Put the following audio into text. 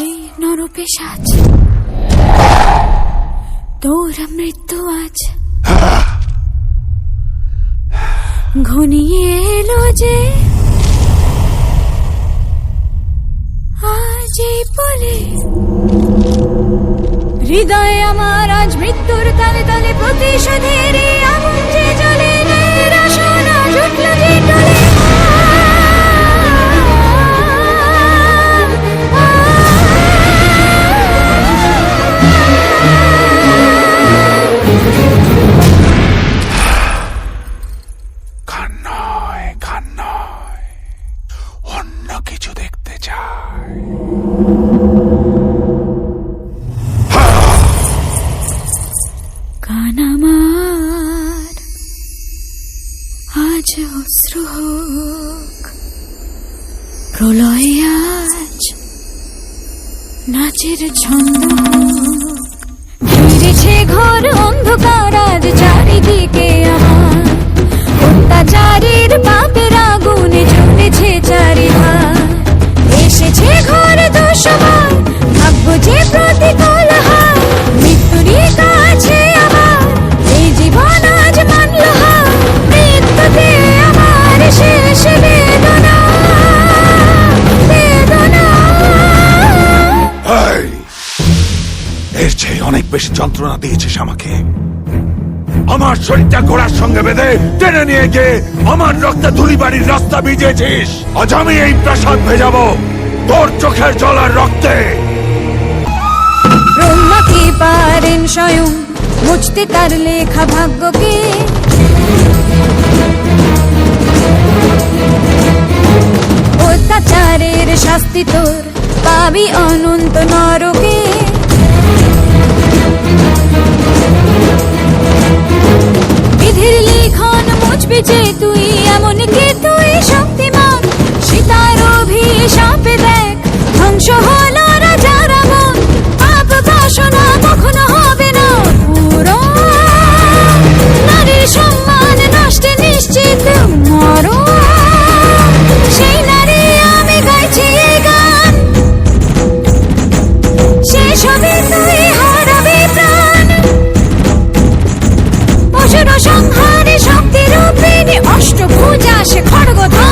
সেই নরপেশাচ তোর মৃত্যু আজ। ঘনিয়ে এলো যে আজ এই বলে হৃদয়ে আমার আজ মৃত্যুর তালে তালে প্রতিশোধের এই আগুন আমার আজ অশ্র হোক। প্রলয় আজ নাচের ছন্দ ঘর অন্ধকার বেশি যন্ত্রণা দিয়েছিস আমাকে। আমার শরীরটা ঘোড়ার সঙ্গে বেঁধে টেনে নিয়ে গিয়ে আমার রক্তে ধুলিবাড়ির রাস্তা ভিজিয়েছিস। আজ আমি এই প্রাসাদ ভেজাবো তোর চোখের জল আর রক্তে। পারেন স্বয়ং? মুছতে তার লেখা ভাগ্যকে। অত্যাচারের শাস্তি তোর। পাবি অনন্ত নরকে অসুর সংহারে শক্তি রূপিণী অষ্টভুজা সে খড়গধা